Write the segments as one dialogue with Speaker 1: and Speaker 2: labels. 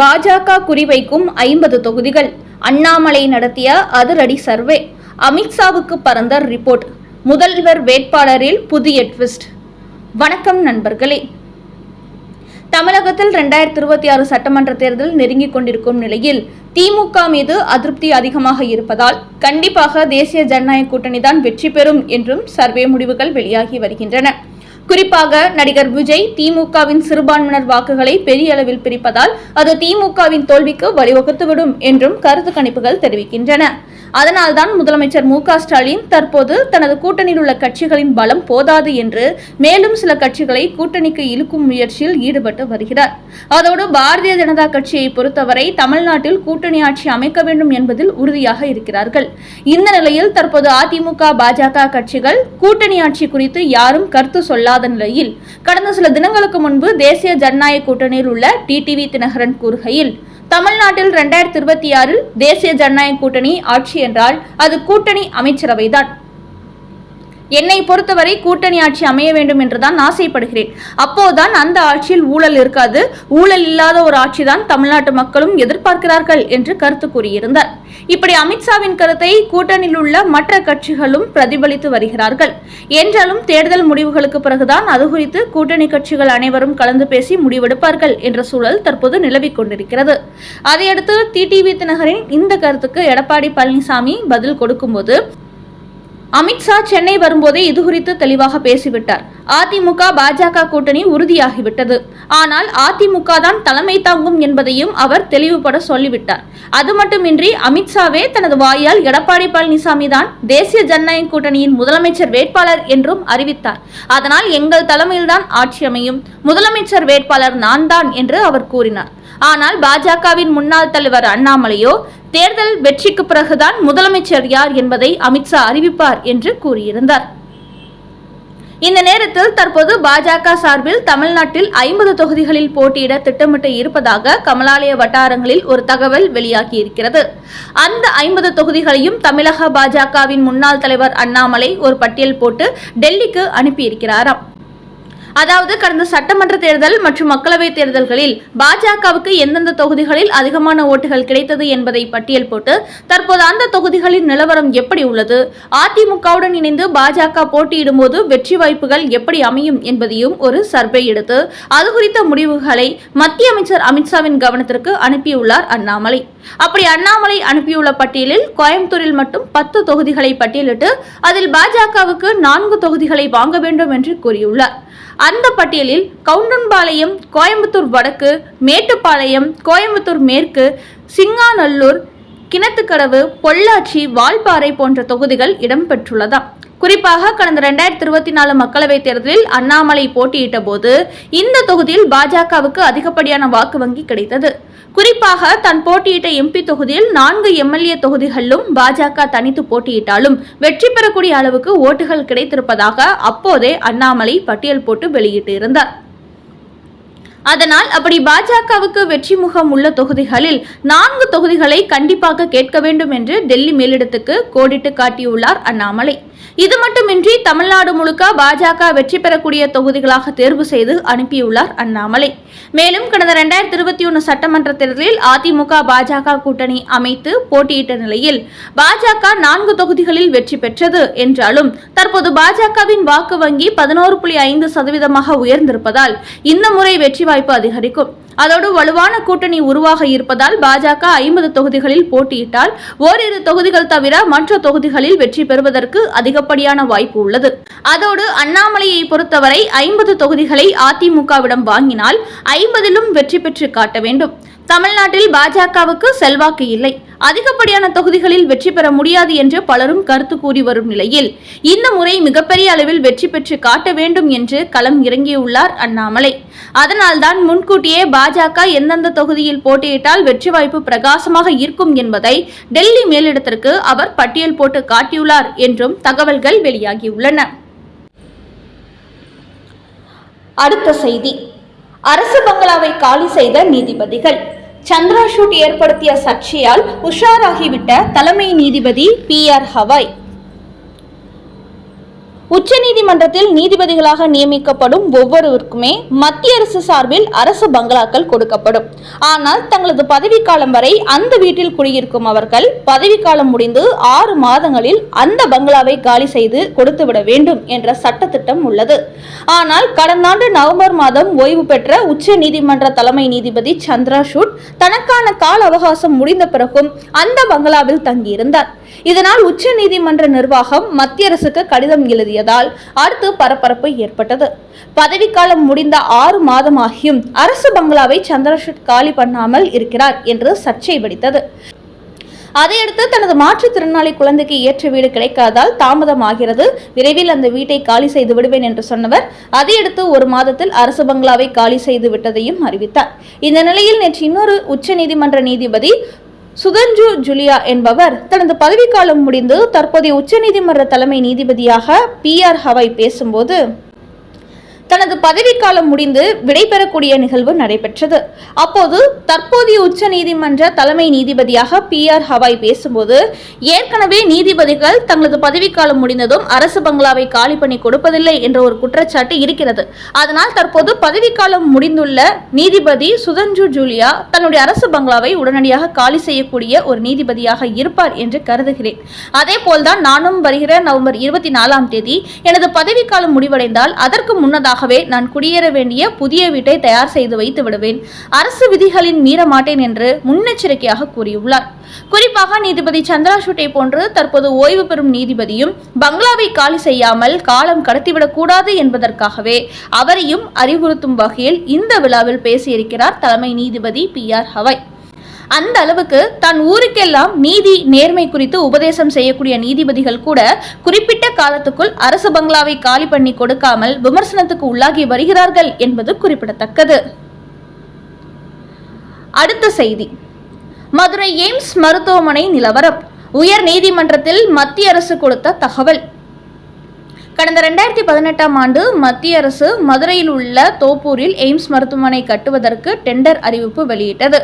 Speaker 1: பாஜக குறிவைக்கும் ஐம்பது தொகுதிகள். அண்ணாமலை நடத்திய அதிரடி சர்வே. அமித்ஷாவுக்கு பறந்த ரிப்போர்ட். முதல்வர் வேட்பாளரில் புதிய ட்விஸ்ட். வணக்கம் நண்பர்களே. தமிழகத்தில் ரெண்டாயிரத்தி இருபத்தி ஆறு சட்டமன்ற தேர்தல் நெருங்கிக் கொண்டிருக்கும் நிலையில் திமுக மீது அதிருப்தி அதிகமாக இருப்பதால் கண்டிப்பாக தேசிய ஜனநாயக கூட்டணி தான் வெற்றி பெறும் என்றும் சர்வே முடிவுகள் வெளியாகி வருகின்றன. குறிப்பாக நடிகர் விஜய் திமுகவின் சிறுபான்மையினர் வாக்குகளை பெரிய அளவில் பிரிப்பதால் அது திமுகவின் தோல்விக்கு வழிவகுத்துவிடும் என்றும் கருத்து கணிப்புகள் தெரிவிக்கின்றன. அதனால்தான் முதலமைச்சர் மு ஸ்டாலின் தற்போது தனது கூட்டணியில் உள்ள கட்சிகளின் பலம் போதாது என்று மேலும் சில கட்சிகளை கூட்டணிக்கு இழுக்கும் முயற்சியில் ஈடுபட்டு வருகிறார். அதோடு பாரதிய ஜனதா கட்சியை பொறுத்தவரை தமிழ்நாட்டில் கூட்டணி ஆட்சி அமைக்க வேண்டும் என்பதில் உறுதியாக இருக்கிறார்கள். இந்த நிலையில் தற்போது அதிமுக பாஜக கட்சிகள் கூட்டணி ஆட்சி குறித்து யாரும் கருத்து இல்லாத நிலையில் கடந்த சில தினங்களுக்கு முன்பு தேசிய ஜனநாயக கூட்டணியில் உள்ள டிடிவி தினகரன் கூறுகையில் தமிழ்நாட்டில் இரண்டாயிரத்தி இருபத்தி ஆறில் தேசிய ஜனநாயக கூட்டணி ஆட்சி என்றால் அது கூட்டணி அமைச்சரவைதான். என்னை பொறுத்தவரை கூட்டணி ஆட்சி அமைய வேண்டும் என்றுதான் ஆசைப்படுகிறேன். அப்போதுதான் அந்த ஆட்சியில் ஊழல் இருக்காது. ஊழல் இல்லாத ஒரு ஆட்சிதான் தமிழ்நாட்டு மக்களும் எதிர்பார்க்கிறார்கள் என்று கருத்து கூறியிருந்தார். இப்படி அமித்ஷாவின் கருத்தை கூட்டணியில் உள்ள மற்ற கட்சிகளும் பிரதிபலித்து வருகிறார்கள். என்றாலும் தேர்தல் முடிவுகளுக்கு பிறகுதான் அது குறித்து கூட்டணி கட்சிகள் அனைவரும் கலந்து பேசி முடிவெடுப்பார்கள் என்ற சூழல் தற்போது நிலவிக் கொண்டிருக்கிறது. அதையடுத்து டிடிவி தினகரின் இந்த கருத்துக்கு எடப்பாடி பழனிசாமி பதில் கொடுக்கும்போது அமித்ஷா சென்னை வரும்போதே இது குறித்து தெளிவாக பேசிவிட்டார். அதிமுக பாஜக கூட்டணி உறுதியாகிவிட்டது. ஆனால் அதிமுக தான் தலைமை தாங்கும் என்பதையும் அவர் தெளிவுபட சொல்லிவிட்டார். அது மட்டுமின்றி அமித்ஷாவே தனது வாயால் எடப்பாடி பழனிசாமி தான் தேசிய ஜனநாயக கூட்டணியின் முதலமைச்சர் வேட்பாளர் என்றும் அறிவித்தார். அதனால் எங்கள் தலைமையில்தான் ஆட்சி அமையும். முதலமைச்சர் வேட்பாளர் நான் தான் என்று அவர் கூறினார். ஆனால் பாஜகவின் முன்னாள் தலைவர் அண்ணாமலையோ தேர்தல் வெற்றிக்கு பிறகுதான் முதலமைச்சர் யார் என்பதை அமித்ஷா அறிவிப்பார் என்று கூறியிருந்தார். இந்த நேரத்தில் தற்போது பாஜக சார்பில் தமிழ்நாட்டில் ஐம்பது தொகுதிகளில் போட்டியிட திட்டமிட்டு இருப்பதாக கமலாலய வட்டாரங்களில் ஒரு தகவல் வெளியாகி இருக்கிறது அந்த ஐம்பது தொகுதிகளையும் தமிழக பாஜகவின் முன்னாள் தலைவர் அண்ணாமலை ஒரு பட்டியல் போட்டு டெல்லிக்கு அனுப்பியிருக்கிறாராம். அதாவது கடந்த சட்டமன்ற தேர்தல் மற்றும் மக்களவை தேர்தல்களில் பாஜகவுக்கு எந்தெந்த தொகுதிகளில் அதிகமான ஓட்டுகள் கிடைத்தது என்பதை பட்டியல் போட்டு தற்போது அந்த தொகுதிகளின் நிலவரம் எப்படி உள்ளது? அதிமுகவுடன் இணைந்து பாஜக போட்டியிடும்போது வெற்றி வாய்ப்புகள் எப்படி அமையும் என்பதையும் ஒரு சர்வே எடுத்து அது குறித்த முடிவுகளை மத்திய அமைச்சர் அமித்ஷாவின் கவனத்திற்கு அனுப்பியுள்ளார் அண்ணாமலை. அப்படி அண்ணாமலை அனுப்பியுள்ள பட்டியலில் கோயம்புத்தூரில் மட்டும் பத்து தொகுதிகளை பட்டியலிட்டு அதில் பாஜகவுக்கு நான்கு தொகுதிகளை வாங்க வேண்டும் என்று கூறியுள்ளார். அந்த பட்டியலில் கவுண்டன்பாளையம் கோயம்புத்தூர் வடக்கு மேட்டுப்பாளையம் கோயம்புத்தூர் மேற்கு சிங்காநல்லூர் கிணத்துக்கடவு பொள்ளாச்சி வால்பாறை போன்ற தொகுதிகள் இடம்பெற்றுள்ளதாம் குறிப்பாக கடந்த ரெண்டாயிரத்தி இருபத்தி நாலு மக்களவைத் தேர்தலில் அண்ணாமலை போட்டியிட்ட போது இந்த தொகுதியில் பாஜகவுக்கு அதிகப்படியான வாக்கு வங்கி கிடைத்தது. குறிப்பாக தன் போட்டியிட்ட எம்பி தொகுதியில் நான்கு எம்எல்ஏ தொகுதிகளிலும் பாஜக தனித்து போட்டியிட்டாலும் வெற்றி பெறக்கூடிய அளவுக்கு ஓட்டுகள் கிடைத்திருப்பதாக அப்போதே அண்ணாமலை பட்டியல் போட்டு வெளியிட்டிருந்தார். அதனால் அப்படி பாஜகவுக்கு வெற்றி முகம் உள்ள தொகுதிகளில் நான்கு தொகுதிகளை கண்டிப்பாக கேட்க வேண்டும் என்று டெல்லி மேலிடத்துக்கு கோடிட்டு காட்டியுள்ளார் அண்ணாமலை. இது மட்டுமின்றி தமிழ்நாடு முழுக்க பாஜக வெற்றி பெறக்கூடிய தொகுதிகளாக தேர்வு செய்து அனுப்பியுள்ளார் அண்ணாமலை. மேலும் கடந்த இரண்டாயிரத்தி இருபத்தி ஒன்று சட்டமன்ற தேர்தலில் அதிமுக பாஜக கூட்டணி அமைத்து போட்டியிட்ட நிலையில் பாஜக நான்கு தொகுதிகளில் வெற்றி பெற்றது என்றாலும் தற்போது பாஜகவின் வாக்கு வங்கி பதினோரு புள்ளி ஐந்து சதவீதமாக உயர்ந்திருப்பதால் இந்த முறை வெற்றி வாய்ப்பு அதிகரிக்கும். அதோடு வலுவான கூட்டணி உருவாக இருப்பதால் பாஜக ஐம்பது தொகுதிகளில் போட்டியிட்டால் ஓரிரு தொகுதிகள் தவிர மற்ற தொகுதிகளில் வெற்றி பெறுவதற்கு அதிகப்படியான வாய்ப்பு உள்ளது. அதோடு அண்ணாமலையை பொறுத்தவரை ஐம்பது தொகுதிகளை அதிமுகவிடம் வாங்கினால் ஐம்பதிலும் வெற்றி பெற்று காட்ட வேண்டும். தமிழ்நாட்டில் பாஜகவுக்கு செல்வாக்கு இல்லை. அதிகப்படியான தொகுதிகளில் வெற்றி பெற முடியாது என்று பலரும் கருத்து கூறி வரும் நிலையில் இந்த முறை மிகப்பெரிய அளவில் வெற்றி பெற்று காட்ட வேண்டும் என்று களம் இறங்கியுள்ளார் அண்ணாமலை. அதனால்தான் முன்கூட்டியே பாஜக எந்தெந்த தொகுதியில் போட்டியிட்டால் வெற்றி வாய்ப்பு பிரகாசமாக இருக்கும் என்பதை டெல்லி மேலிடத்திற்கு அவர் பட்டியல் போட்டு காட்டியுள்ளார் என்றும் தகவல்கள் வெளியாகியுள்ளன. அடுத்த செய்தி. அரசு பங்களாவை காலி செய்த நீதிபதிகள். சந்திரா ஷூட் ஏற்படுத்திய சர்ச்சையால் உஷாராகிவிட்ட தலைமை நீதிபதி பி ஆர் ஹவாய். உச்சநீதிமன்றத்தில் நீதிபதிகளாக நியமிக்கப்படும் ஒவ்வொருவருக்குமே மத்திய அரசு சார்பில் அரசு பங்களாக்கள் கொடுக்கப்படும். ஆனால் தங்களது பதவிக்காலம் வரை அந்த வீட்டில் குடியிருக்கும் அவர்கள் பதவிக்காலம் முடிந்து ஆறு மாதங்களில் அந்த பங்களாவை காலி செய்து கொடுத்துவிட வேண்டும் என்ற சட்டத்திட்டம் உள்ளது. ஆனால் கடந்த ஆண்டு நவம்பர் மாதம் ஓய்வு பெற்ற உச்ச நீதிமன்ற தலைமை நீதிபதி சந்திராசூட் தனக்கான கால அவகாசம் முடிந்த பிறகும் அந்த பங்களாவில் தங்கியிருந்தார். இதனால் உச்ச நீதிமன்ற நிர்வாகம் மத்திய அரசுக்கு கடிதம் எழுதியதால் அடுத்து பரபரப்பு ஏற்பட்டது. பதவிக்காலம் முடிந்த ஆறு மாதமாகியும் அரசு பங்களாவை சந்திரசூட் காலி பண்ணாமல் இருக்கிறார் என்று சர்ச்சை வெடித்தது. அதையடுத்து தனது மாற்றுத்திறனாளி குழந்தைக்கு ஏற்ற வீடு கிடைக்காதால் தாமதமாகிறது. விரைவில் அந்த வீட்டை காலி செய்து விடுவேன் என்று சொன்னவர் அதையடுத்து ஒரு மாதத்தில் அரசு பங்களாவை காலி செய்து விட்டதையும் அறிவித்தார். இந்த நிலையில் நேற்று இன்னொரு உச்சநீதிமன்ற நீதிபதி சுதஞ்சு ஜூலியா என்பவர் தனது பதவிக்காலம் முடிந்து தற்போதைய உச்சநீதிமன்ற தலைமை நீதிபதியாக பி ஆர் ஹவாய் பேசும்போது தனது பதவிக்காலம் முடிந்து விடைபெறக்கூடிய நிகழ்வு நடைபெற்றது. அப்போது தற்போதைய உச்ச நீதிமன்ற தலைமை நீதிபதியாக பி ஆர் ஹவாய் பேசும்போது ஏற்கனவே நீதிபதிகள் தங்களது பதவிக்காலம் முடிந்ததும் அரசு பங்களாவை காலி பண்ணி கொடுப்பதில்லை என்ற ஒரு குற்றச்சாட்டு இருக்கிறது. அதனால் தற்போது பதவிக்காலம் முடிந்துள்ள நீதிபதி சுதஞ்சு ஜூலியா தன்னுடைய அரசு பங்களாவை உடனடியாக காலி செய்யக்கூடிய ஒரு நீதிபதியாக இருப்பார் என்று கருதுகிறேன். அதே போல்தான் நானும் வருகிற நவம்பர் இருபத்தி நாலாம் தேதி எனது பதவிக்காலம் முடிவடைந்தால் அதற்கு முன்னதாக முன்னதாகவே நான் குடியேற வேண்டிய புதிய வீட்டை தயார் செய்து வைத்து விடுவேன். அரசு விதிகளின் மீற மாட்டேன் என்று முன்னெச்சரிக்கையாக கூறியுள்ளார். குறிப்பாக நீதிபதி சந்திராசூட்டை போன்று தற்போது ஓய்வு பெறும் நீதிபதியும் பங்களாவை காலி செய்யாமல் காலம் கடத்திவிடக் கூடாது என்பதற்காகவே அவரையும் அறிவுறுத்தும் வகையில் இந்த விழாவில் பேசியிருக்கிறார் தலைமை நீதிபதி பி ஆர் ஹவாய். அந்த அளவுக்கு தன் ஊருக்கெல்லாம் நீதி நேர்மை குறித்து உபதேசம் செய்யக்கூடிய நீதிபதிகள் கூட குறிப்பிட்ட காலத்துக்குள் அரசு பங்களாவை காலி பண்ணி கொடுக்காமல் விமர்சனத்துக்கு உள்ளாகி வருகிறார்கள் என்பது குறிப்பிடத்தக்கது. அடுத்த செய்தி. மதுரை எய்ம்ஸ் மருத்துவமனை நிலவரம். உயர் நீதிமன்றத்தில் மத்திய அரசு கொடுத்த தகவல். கடந்த ரெண்டாயிரத்தி பதினெட்டாம் ஆண்டு மத்திய அரசு மதுரையில் உள்ள தோப்பூரில் எய்ம்ஸ் மருத்துவமனை கட்டுவதற்கு டெண்டர் அறிவிப்பு வெளியிட்டது.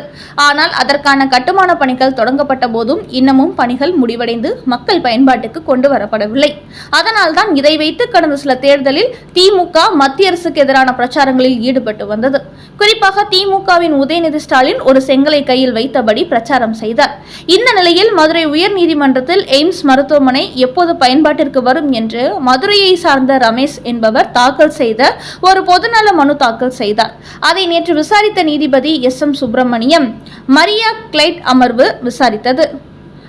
Speaker 1: ஆனால் அதற்கான கட்டுமான பணிகள் தொடங்கப்பட்ட போதும் இன்னமும் பணிகள் முடிவடைந்து மக்கள் பயன்பாட்டுக்கு கொண்டு வரப்படவில்லை. அதனால்தான் இதை வைத்து கடந்த சில தேர்தலில் திமுக மத்திய அரசுக்கு எதிரான பிரச்சாரங்களில் ஈடுபட்டு வந்தது. குறிப்பாக திமுகவின் உதயநிதி ஸ்டாலின் ஒரு செங்கலை கையில் வைத்தபடி பிரச்சாரம் செய்தார். இந்த நிலையில் மதுரை உயர்நீதிமன்றத்தில் எய்ம்ஸ் மருத்துவமனை எப்போது பயன்பாட்டிற்கு வரும் என்று மதுரையை சார்ந்த ரமேஷ் என்பவர் தாக்கல் செய்த ஒரு பொதுநல மனு தாக்கல் செய்தார். அதை நேற்று விசாரித்த நீதிபதி எஸ் எம் சுப்பிரமணியம் மரியா கிளைட் அமர்வு விசாரித்தது.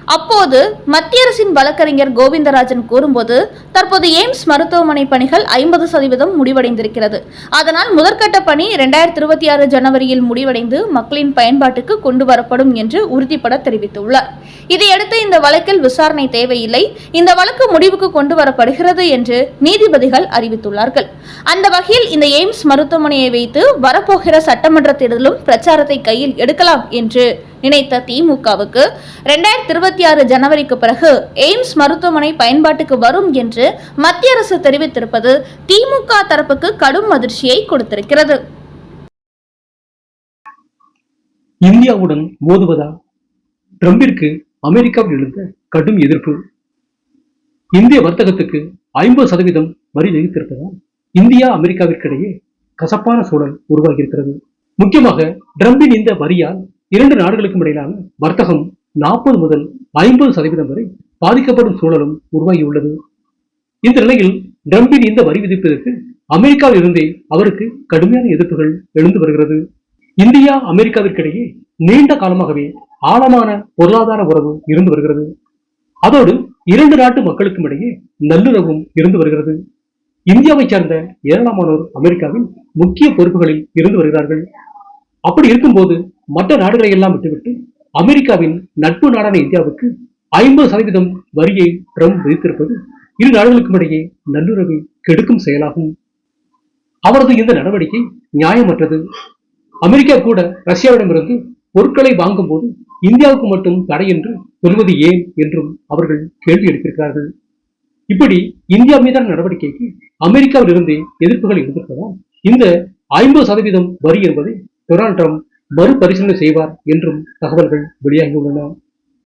Speaker 1: அப்போது மத்திய அரசின் வழக்கறிஞர் கோவிந்தராஜன் கூறும்போது தற்போது எய்ம்ஸ் மருத்துவமனை பணிகள் ஐம்பது சதவீதம் முடிவடைந்திருக்கிறது. அதனால் முதற்கட்ட பணி இரண்டாயிரத்தி இருபத்தி ஆறு ஜனவரியில் முடிவடைந்து மக்களின் பயன்பாட்டுக்கு கொண்டு வரப்படும் என்று உறுதிப்பட தெரிவித்துள்ளார். இதையடுத்து இந்த வழக்கில் விசாரணை தேவையில்லை. இந்த வழக்கு முடிவுக்கு கொண்டு வரப்படுகிறது என்று நீதிபதிகள் அறிவித்துள்ளார்கள். அந்த வகையில் இந்த எய்ம்ஸ் மருத்துவமனையை வைத்து வரப்போகிற சட்டமன்ற தேர்தலும் பிரச்சாரத்தை கையில் எடுக்கலாம் என்று நினைத்த திமுகவுக்கு இரண்டாயிரத்தி இருபத்தி இருபத்தி ஆறு ஜனவரிக்கு பிறகு எய்ம்ஸ் மருத்துவமனை பயன்பாட்டுக்கு வரும் என்று மத்திய அரசு தெரிவித்திருப்பது திமுக தரப்புக்கு கடும் அதிர்ச்சியை கொடுத்திருக்கிறது.
Speaker 2: இந்தியாவுடன் மோதுவதா? ட்ரம்பிற்கு அமெரிக்காவில் எழுந்த கடும் எதிர்ப்பு. இந்திய வர்த்தகத்துக்கு ஐம்பது சதவீதம் வரி விதித்திருப்பதால் இந்தியா அமெரிக்காவிற்கிடையே கசப்பான சூழல் உருவாகியிருக்கிறது. முக்கியமாக ட்ரம்பின் இந்த வரியால் இரண்டு நாடுகளுக்கும் இடையிலான வர்த்தகம் நாற்பது முதல் ஐம்பது சதவீதம் வரை பாதிக்கப்படும் சூழலும் உருவாகியுள்ளது இந்த நிலையில் ட்ரம்பின் இந்த வரி விதிப்பதற்கு அமெரிக்காவில் இருந்தே அவருக்கு கடுமையான எதிர்ப்புகள் எழுந்து வருகிறது. இந்தியா அமெரிக்காவிற்கிடையே நீண்ட காலமாகவே ஆழமான பொருளாதார உறவு இருந்து வருகிறது. அதோடு இரண்டு நாட்டு மக்களுக்கும் இடையே நல்லுறவும் இருந்து வருகிறது. இந்தியாவை சார்ந்த ஏராளமானோர் அமெரிக்காவில் முக்கிய பொறுப்புகளில் இருந்து வருகிறார்கள். அப்படி இருக்கும்போது மற்ற நாடுகளை எல்லாம் விட்டுவிட்டு அமெரிக்காவின் நட்பு நாடான இந்தியாவுக்கு ஐம்பது சதவீதம் வரியை ட்ரம்ப் விதித்திருப்பது இரு நாடுகளுக்கும் இடையே நல்லுறவை கெடுக்கும் செயலாகும். அவரது இந்த நடவடிக்கை நியாயமற்றது. அமெரிக்கா கூட ரஷ்யாவிடமிருந்து பொருட்களை வாங்கும்போது இந்தியாவுக்கு மட்டும் தடை என்று சொல்வது ஏன் என்றும் அவர்கள் கேள்வி எடுத்திருக்கிறார்கள் இப்படி இந்தியா மீதான நடவடிக்கைக்கு அமெரிக்காவிலிருந்தே எதிர்ப்புகள் இருந்திருப்பதால் இந்த ஐம்பது சதவீதம் வரி என்பதை டொனால்ட் ட்ரம்ப் மறுபரிசீலனை செய்வார் என்றும் தகவல்கள் வெளியாகியுள்ளன.